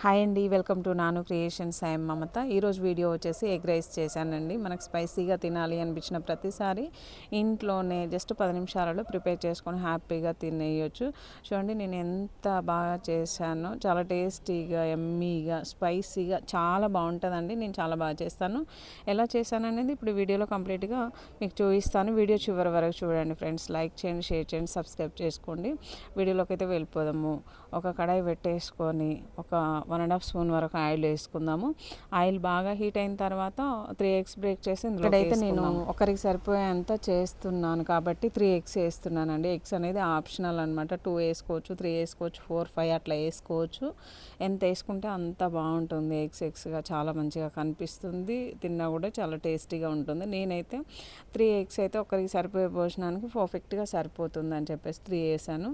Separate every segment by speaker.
Speaker 1: Hi అండి welcome to Nanu creations. I'm Mamata. ఈరోజు video వచ్చేసి ఎగ్ రైస్ చేశానండి. మనకు స్పైసీగా తినాలి అనిపించిన ప్రతిసారి ఇంట్లోనే జస్ట్ పది నిమిషాలలో ప్రిపేర్ చేసుకొని హ్యాపీగా తినేయచ్చు. చూడండి నేను ఎంత బాగా చేశానో చాలా టేస్టీగా ఎమ్మీగా స్పైసీగా చాలా బాగుంటుందండి. నేను చాలా బాగా చేస్తాను. ఎలా చేశాను అనేది ఇప్పుడు వీడియోలో కంప్లీట్గా మీకు చూపిస్తాను. వీడియో చివరి వరకు చూడండి ఫ్రెండ్స్. లైక్ చేయండి షేర్ చేయండి సబ్స్క్రైబ్ చేసుకోండి. వీడియోలోకి అయితే వెళ్ళిపోదాము. ఒక కడాయి పెట్టేసుకొని ఒక వన్ అండ్ హాఫ్ స్పూన్ వరకు ఆయిల్ వేసుకుందాము. ఆయిల్ బాగా హీట్ అయిన తర్వాత త్రీ ఎగ్స్ బ్రేక్ చేసి ఇక్కడైతే నేను ఒకరికి సరిపోయేంత చేస్తున్నాను కాబట్టి త్రీ ఎగ్స్ వేస్తున్నానండి. ఎగ్స్ అనేది ఆప్షనల్ అనమాట టూ వేసుకోవచ్చు త్రీ వేసుకోవచ్చు ఫోర్ ఫైవ్ అట్లా వేసుకోవచ్చు. ఎంత వేసుకుంటే అంత బాగుంటుంది. ఎగ్స్ ఎగ్స్గా చాలా మంచిగా కనిపిస్తుంది. తిన్నా కూడా చాలా టేస్టీగా ఉంటుంది. నేనైతే త్రీ ఎగ్స్ అయితే ఒకరికి సరిపోయే భోజనానికి పర్ఫెక్ట్గా సరిపోతుంది అని చెప్పేసి త్రీ వేసాను.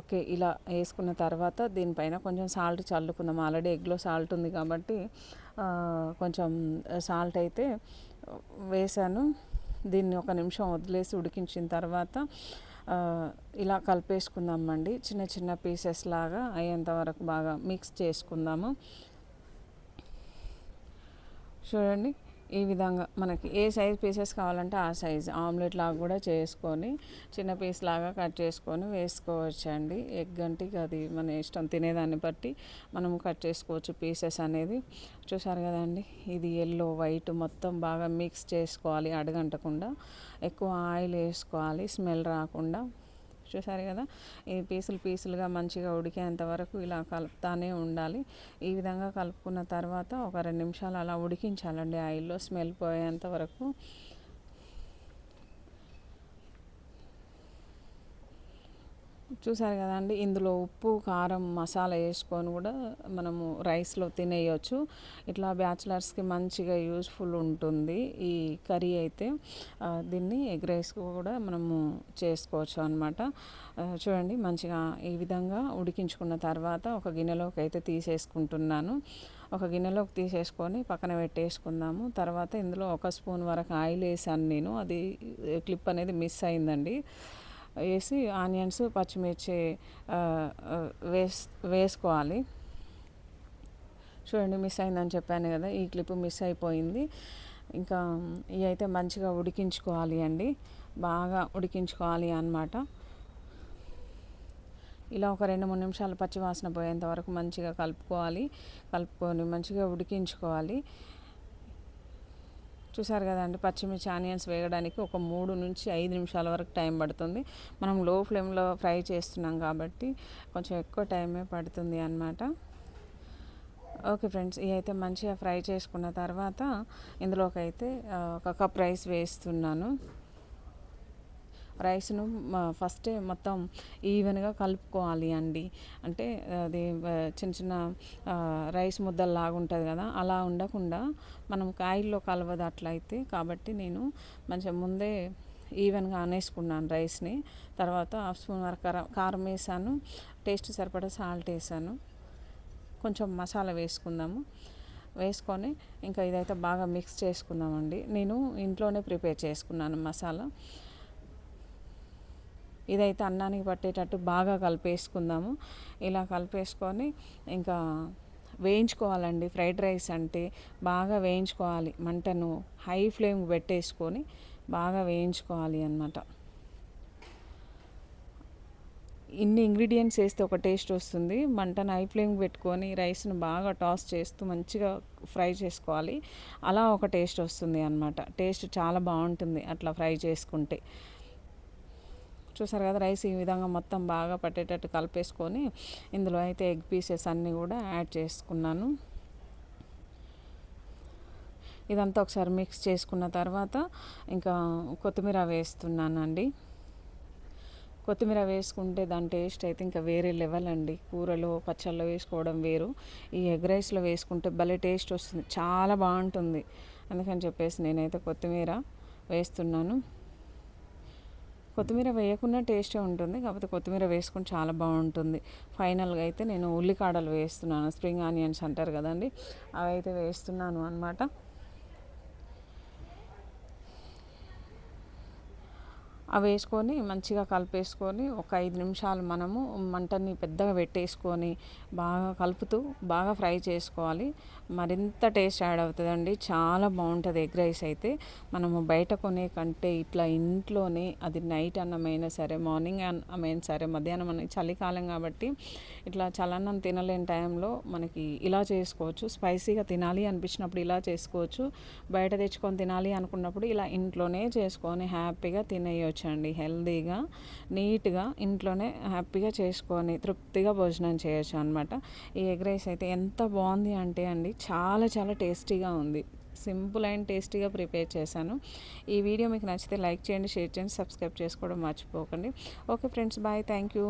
Speaker 1: ఓకే ఇలా వేసుకున్న తర్వాత దీనిపైన కొంచెం సాల్ట్ చల్లుకుందాం. ఆల్రెడీ ఎగ్లో సాల్ట్ ఉంది కాబట్టి కొంచెం సాల్ట్ అయితే వేసాను. దీన్ని ఒక నిమిషం వదిలేసి ఉడికించిన తర్వాత ఇలా కలిపేసుకుందామండి. చిన్న చిన్న పీసెస్ లాగా అయ్యేంత వరకు బాగా మిక్స్ చేసుకుందాము. చూడండి. ఈ విధంగా మనకి ఏ సైజ్ పీసెస్ కావాలంటే ఆ సైజ్ ఆమ్లెట్ లాగా కూడా చేసుకొని చిన్న పీస్ లాగా కట్ చేసుకొని వేసుకోవచ్చండి. ఎగ్ అంటే అది మన ఇష్టం తినేదాన్ని బట్టి మనం కట్ చేసుకోవచ్చు పీసెస్ అనేది. చూసారు కదండి ఇది ఎల్లో వైట్ మొత్తం బాగా మిక్స్ చేసుకోవాలి అడగంటకుండా. ఎక్కువ ఆయిల్ వేసుకోవాలి స్మెల్ రాకుండా. చూసారు కదా? ఈ పీసులు పీసులుగా మంచిగా ఉడికేంత వరకు ఇలా కలుపుతానే ఉండాలి. ఈ విధంగా కలుపుకున్న తర్వాత ఒక రెండు నిమిషాలు అలా ఉడికించాలండి. ఆయిల్లో స్మెల్ పోయేంత వరకు చూసారు కదండి ఇందులో ఉప్పు కారం మసాలా వేసుకొని కూడా మనము రైస్లో తినేయచ్చు. ఇట్లా బ్యాచిలర్స్కి మంచిగా యూస్ఫుల్ ఉంటుంది ఈ కర్రీ అయితే. దీన్ని ఎగ్ రైస్ కూడా మనము చేసుకోవచ్చు అనమాట చూడండి మంచిగా ఈ విధంగా ఉడికించుకున్న తర్వాత ఒక గిన్నెలోకి అయితే తీసేసుకుంటున్నాను. ఒక గిన్నెలోకి తీసేసుకొని పక్కన పెట్టేసుకుందాము. తర్వాత ఇందులో ఒక స్పూన్ వరకు ఆయిల్ వేసాను నేను. అది క్లిప్ అనేది మిస్ అయిందండి. వేసి ఆనియన్స్ పచ్చిమిర్చి వేస్ వేసుకోవాలి. చూడండి మిస్ అయిందని చెప్పాను కదా ఈ క్లిప్ మిస్ అయిపోయింది. ఇంకా ఇవి అయితే మంచిగా ఉడికించుకోవాలి అండి. బాగా ఉడికించుకోవాలి అనమాట ఇలా ఒక రెండు మూడు నిమిషాలు పచ్చివాసన పోయేంత వరకు మంచిగా కలుపుకోవాలి. కలుపుకొని మంచిగా ఉడికించుకోవాలి. చూసారు కదండి పచ్చిమిర్చి ఆనియన్స్ వేయడానికి ఒక మూడు నుంచి ఐదు నిమిషాల వరకు టైం పడుతుంది. మనం లో ఫ్లేమ్లో ఫ్రై చేస్తున్నాం కాబట్టి కొంచెం ఎక్కువ టైమే పడుతుంది అనమాట ఓకే ఫ్రెండ్స్ ఇవి అయితే మంచిగా ఫ్రై చేసుకున్న తర్వాత ఇందులోకి అయితే ఒక కప్ రైస్ వేస్తున్నాను. రైస్ను ఫస్టే మొత్తం ఈవెన్గా కలుపుకోవాలి అండి. అంటే అది చిన్న చిన్న రైస్ ముద్దల్లాగా ఉంటుంది కదా అలా ఉండకుండా మనం కాయల్లో కలవదు అట్లయితే. కాబట్టి నేను మంచిగా ముందే ఈవెన్గా అనేసుకున్నాను రైస్ని. తర్వాత హాఫ్ స్పూన్ వరకు కారం వేసాను టేస్ట్ సరిపడా సాల్ట్ వేసాను. కొంచెం మసాలా వేసుకుందాము. వేసుకొని ఇంకా ఇదైతే బాగా మిక్స్ చేసుకుందామండి. నేను ఇంట్లోనే ప్రిపేర్ చేసుకున్నాను మసాలా. ఇదైతే అన్నానికి పట్టేటట్టు బాగా కలిపేసుకుందాము. ఇలా కలిపేసుకొని ఇంకా వేయించుకోవాలండి. ఫ్రైడ్ రైస్ అంటే బాగా వేయించుకోవాలి. మంటను హై ఫ్లేమ్ పెట్టేసుకొని బాగా వేయించుకోవాలి అన్నమాట. ఇన్ని ఇంగ్రీడియంట్స్ వేస్తే ఒక టేస్ట్ వస్తుంది. మంటను హై ఫ్లేమ్ పెట్టుకొని రైస్ను బాగా టాస్ చేస్తూ మంచిగా ఫ్రై చేసుకోవాలి. అలా ఒక టేస్ట్ వస్తుంది అనమాట టేస్ట్ చాలా బాగుంటుంది అట్లా ఫ్రై చేసుకుంటే. చూసారు కదా రైస్ ఈ విధంగా మొత్తం బాగా పట్టేటట్టు కలిపేసుకొని ఇందులో అయితే ఎగ్ పీసెస్ అన్నీ కూడా యాడ్ చేసుకున్నాను. ఇదంతా ఒకసారి మిక్స్ చేసుకున్న తర్వాత ఇంకా కొత్తిమీర వేస్తున్నానండి. కొత్తిమీర వేసుకుంటే దాని టేస్ట్ అయితే ఇంకా వేరే లెవెల్ అండి. కూరలో పచ్చళ్ళలో వేసుకోవడం వేరు. ఈ ఎగ్ రైస్లో వేసుకుంటే భలే టేస్ట్ వస్తుంది. చాలా బాగుంటుంది. అందుకని చెప్పేసి నేనైతే కొత్తిమీర వేస్తున్నాను. కొత్తిమీర వేయకుండా టేస్టే ఉంటుంది. కాకపోతే కొత్తిమీర వేసుకుని చాలా బాగుంటుంది. ఫైనల్గా అయితే నేను ఉల్లికాడలు వేస్తున్నాను. స్ప్రింగ్ ఆనియన్స్ అంటారు కదండి. అవి అయితే వేస్తున్నాను అనమాట అవి వేసుకొని మంచిగా కలిపేసుకొని ఒక ఐదు నిమిషాలు మనము మంటని పెద్దగా పెట్టేసుకొని బాగా కలుపుతూ బాగా ఫ్రై చేసుకోవాలి. మరింత టేస్ట్ యాడ్ అవుతుందండి. చాలా బాగుంటుంది ఎగ్ రైస్ అయితే. మనము బయట కొనే కంటే ఇట్లా ఇంట్లోనే అది నైట్ అన్నమైనా సరే మార్నింగ్ అన్నమైనా సరే మధ్యాహ్నం అనేది చలికాలం కాబట్టి ఇట్లా చలన్నం తినలేని టైంలో మనకి ఇలా చేసుకోవచ్చు. స్పైసీగా తినాలి అనిపించినప్పుడు ఇలా చేసుకోవచ్చు. బయట తెచ్చుకొని తినాలి అనుకున్నప్పుడు ఇలా ఇంట్లోనే చేసుకొని హ్యాపీగా తినేయచ్చు. అండి హెల్దీగా నీట్గా ఇంట్లోనే హ్యాపీగా చేసుకొని తృప్తిగా భోజనం చేయొచ్చు అనమాట ఈ ఎగ్ రైస్ అయితే ఎంత బాగుంది అంటే అండి చాలా చాలా టేస్టీగా ఉంది. సింపుల్ అండ్ టేస్టీగా ప్రిపేర్ చేశాను. ఈ వీడియో మీకు నచ్చితే లైక్ చేయండి షేర్ చేయండి సబ్స్క్రైబ్ చేసుకోవడం మర్చిపోకండి. Okay friends bye. Thank you.